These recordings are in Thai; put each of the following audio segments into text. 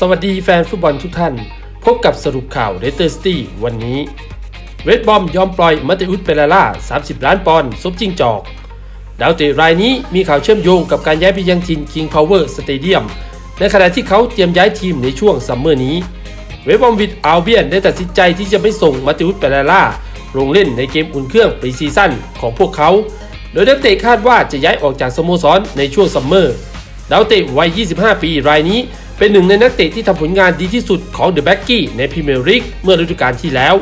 สวัสดีแฟนฟุตบอลทุกท่าน พบกับสรุปข่าวเรเตอร์สตี้วันนี้ เวทบอมยอมปล่อยมาเตอุสเปเรล่า 30 ล้านปอนด์ซบจิ้งจอก ดาวเตะรายนี้มีข่าวเชื่อมโยงกับการย้ายไปยังทีม King Power Stadium ในขณะที่เขาเตรียมย้ายทีมในช่วงซัมเมอร์นี้ เวทบอมวิดอัลเบียนได้ตัดสินใจที่จะไม่ส่งมาเตอุสเปเรล่าลงเล่นในเกมอุ่นเครื่องปรีซีซั่นของพวกเขา โดยนักเตะคาดว่าจะย้ายออกจากสโมสรในช่วงซัมเมอร์ ดาวเตะวัย 25 ปีรายนี้ เป็นหนึ่งในนักเตะที่ทำผลงานดีที่สุดของเดอะแบ็กกี้ในพรีเมียร์ลีกเมื่อฤดูกาลที่แล้ว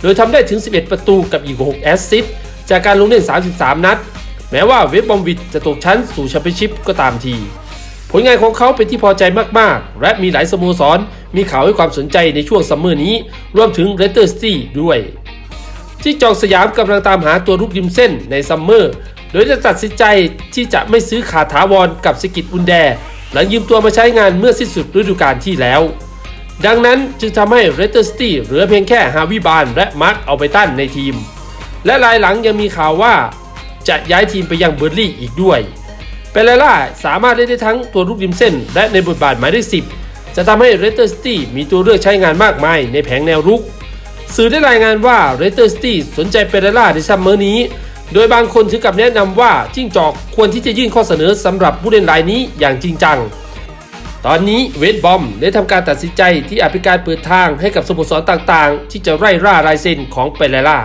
โดยทำได้ถึง 11 ประตูกับอีก 6 แอสซิสต์จากการลงเล่น 33 นัด แม้ว่าเวสบอมวิดจะตกชั้นสู่แชมเปี้ยนชิพก็ตามที ผลงานของเขาเป็นที่พอใจมาก ๆ และมีหลายสโมสร มีข่าวให้ความสนใจในช่วงซัมเมอร์นี้ รวมถึงเรสเตอร์ซิตี้ด้วย ที่จองสยามกำลังตามหาตัวรุกริมเส้นในซัมเมอร์ โดยจะตัดสินใจที่จะไม่ซื้อขาถาวรกับสกิตอุนแด หลังยืมตัวมาใช้งานเมื่อสิ้นสุดฤดูกาลที่แล้ว ดังนั้นจึงทำให้เรสเตอร์ซิตี้เหลือเพียงแค่ฮาวิบานและมาร์คเอาไปตันในทีม และรายหลังยังมีข่าวว่า จะย้ายทีมไปยังเบอร์ลี่อีกด้วยเปเรล่าสามารถเล่นได้ทั้งตัวลูกริมเส้น และในบทบาทหมายเลข10จะทำให้เรสเตอร์ซิตี้มีตัวเลือกใช้งานมากมายในแผงแนวรุกสื่อได้รายงานว่าเรสเตอร์ซิตี้สนใจเปเรล่าในซัมเมอร์นี้ โดยบางคนถึงกับแนะนำว่าจิ้งจอกควรที่จะยื่นข้อเสนอสำหรับผู้เล่นรายนี้อย่างจริงจัง ตอนนี้เวทบอมได้ทำการตัดสินใจที่อาจเป็นการเปิดทางให้กับสโมสรต่างๆ ที่จะไล่ร่ารายเซ็นของเปเรล่า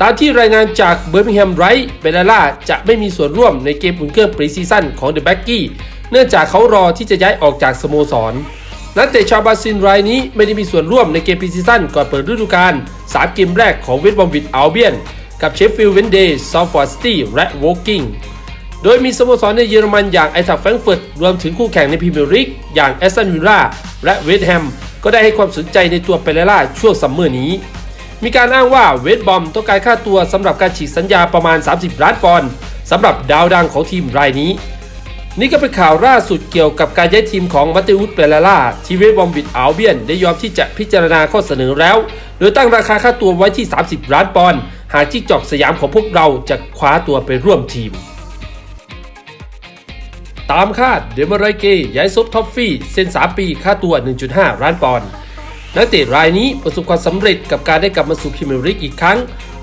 ตามที่รายงานจากเบอร์มิงแฮมไรท์เปเรล่าจะไม่มีส่วนร่วมในเกมอุ่นเครื่องปรีซีซั่นของเดอะแบ็กกี้เนื่องจากเขารอที่จะย้ายออกจากสโมสรนักเตะชาวบราซิลรายนี้ไม่ได้มีส่วนร่วมในเกมปรีซีซั่นก่อนเปิดฤดูกาล3เกมแรกของเวสต์บอมวิดอัลเบียน กับเชฟฟิลด์เวนเดย์ซาวฟอร์ดสตี้และวอลกิงโดยมีสโมสรในเยอรมันอย่างไอทัฟแฟรงเฟิร์ตรวมถึงคู่แข่งในพรีเมียร์ลีกอย่างแอสตันวิลล่าและเวสต์แฮมก็ได้ให้ความสนใจในตัวเปเรล่าช่วงซัมเมอร์นี้ มีการอ้างว่าเวสบอมต้องการค่าตัวสำหรับการฉีกสัญญาประมาณ 30 ล้านปอนด์สำหรับดาวดังของทีมรายนี้ นี่ก็เป็นข่าวล่าสุดเกี่ยวกับการย้ายทีมของมาเตอุสเปเรล่าที่เวสบอมบิดอัลเบียนได้ยอมที่จะพิจารณาข้อเสนอแล้ว โดยตั้งราคาค่าตัวไว้ที่ 30 ล้านปอนด์ หากจิ้งจอกสยามของพวกเราจะคว้าตัวไปร่วมทีม ตามคาดเดมารายเกย้ายซบท็อฟฟี่เซ็น3ปีค่าตัว 1.5 ล้านปอนด์นักเตะรายนี้ประสบความสำเร็จกับการได้กลับมาสู่พรีเมียร์ลีกอีกครั้ง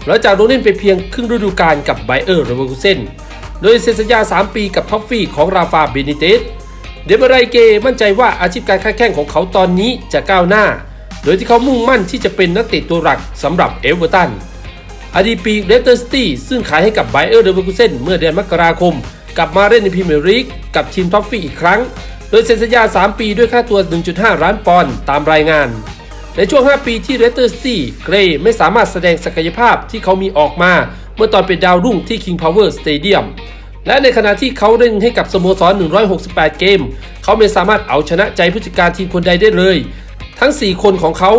หลังจากลงเล่นไปเพียงครึ่งฤดูกาลกับไบเออร์เรเวอร์คูเซนโดยเซ็นสัญญา 3 ปีกับท็อฟฟี่ของราฟาเบนิเตสเดมารายเกมั่นใจว่าอาชีพการค้าแข่งของเขาตอนนี้จะก้าวหน้า โดยที่เขามุ่งมั่นที่จะเป็นนักเตะตัวหลักสำหรับเอเวอร์ตัน อดีตปีกเลสเตอร์ซิตี้ซึ่งขายให้กับไบเออร์เดอร์เวอร์คูเซนเมื่อเดือนมกราคม กลับมาเล่นในพรีเมียร์ลีกกับทีมท็อฟฟี่อีกครั้ง โดยเซ็นสัญญา 3 ปีด้วยค่าตัว 1.5 ล้านปอนด์ตามรายงาน ในช่วง 5 ปีที่เลสเตอร์ซิตี้เกรย์ไม่สามารถแสดงศักยภาพที่เขามีออกมา เมื่อตอนเป็นดาวรุ่งที่ King Power Stadium และในขณะที่เขาเล่นให้กับสโมสร 168 เกม เขาไม่สามารถเอาชนะใจผู้จัดการทีมคนใดได้เลย ทั้ง 4 คนของเขา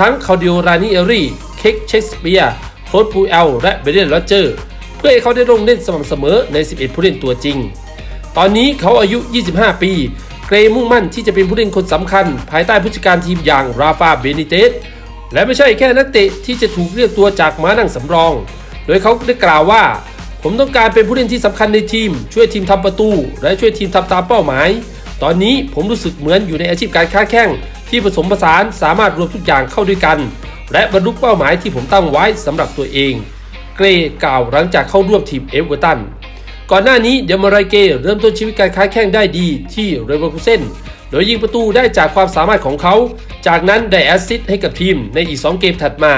ทั้งคาร์ดิโอรานิเอรี เค็กเชสเปียร์ คลดปูเอลและเบเดนโรเจอร์ เพื่อให้เขาได้ลงเล่นสม่ำเสมอใน 11 ผู้เล่นตัวจริง ตอนนี้เขาอายุ 25 ปี เกรมุ่งมั่นที่จะเป็นผู้เล่นคนสำคัญ ภายใต้ผู้จัดการทีมอย่างราฟาเบนิเตสและไม่ใช่แค่นักเตะที่จะถูกเรียกตัวจากม้านั่งสำรอง โดยเขาได้กล่าวว่า ผมต้องการเป็นผู้เล่นที่สำคัญในทีม ช่วยทีมทำประตู และช่วยทีมทำตามเป้าหมาย ตอนนี้ผมรู้สึกเหมือนอยู่ในอาชีพการค้าแข่งที่ผสมผสานสามารถรวมทุกอย่างเข้าด้วยกัน และบรรลุเป้าหมายที่ผมตั้งไว้สำหรับตัวเอง เกร์กล่าวหลังจากเข้าร่วมทีมเอเวอร์ตันก่อนหน้านี้เดมารายเกเริ่มต้นชีวิตการค้าแข่งได้ดีที่เรเวอร์คูเซนโดยยิงประตูได้จากความสามารถของเขา จากนั้นได้แอสซิสต์ให้กับทีมในอีก 2 เกมถัดมา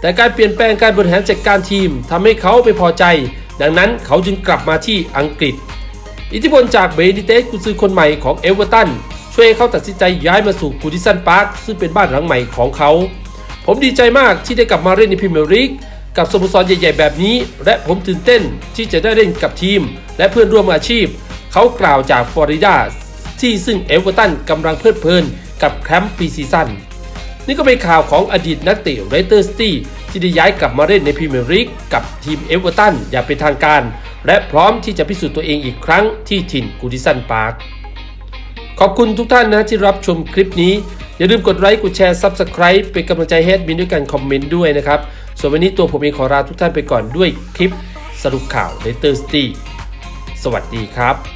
แต่การเปลี่ยนแปลงการบริหารจัดการทีมทำให้เขาไม่พอใจ ดังนั้นเขาจึงกลับมาที่อังกฤษ อิทธิพลจากเบนิเตสกุซือคนใหม่ของเอเวอร์ตันช่วยเขาตัดสินใจย้ายมาสู่กูดิสันพาร์คซึ่งเป็นบ้านหลังใหม่ของเขา ผมดีใจมากที่ได้กลับมาเล่นในพรีเมียร์ลีกกับสโมสรใหญ่ๆแบบนี้ และผมตื่นเต้นที่จะได้เล่นกับทีม และเพื่อนร่วมอาชีพ เขากล่าวจากฟลอริดาที่ซึ่งเอเวอร์ตันกำลังเพลิดเพลินกับแคมป์ปีซีซั่นนี่ก็เป็นข่าวของอดีตนักเตะเรเตอร์ซิตี้ที่ได้ย้ายกลับมาเล่นในพรีเมียร์ลีกกับทีมเอเวอร์ตันอย่างเป็นทางการ และพร้อมที่จะพิสูจน์ตัวเองอีกครั้งที่ถิ่นกูดิสันพาร์คขอบคุณทุกท่านนะที่รับชมคลิปนี้ อย่าลืมกดไลค์ กดแชร์ Subscribe เป็นกำลังใจให้แอดมินด้วยการคอมเมนต์ด้วยนะครับ ส่วนวันนี้ตัวผมเองขอลาทุกท่านไปก่อนด้วยคลิปสรุปข่าวเ e เตอร์สตีสวัสดีครับ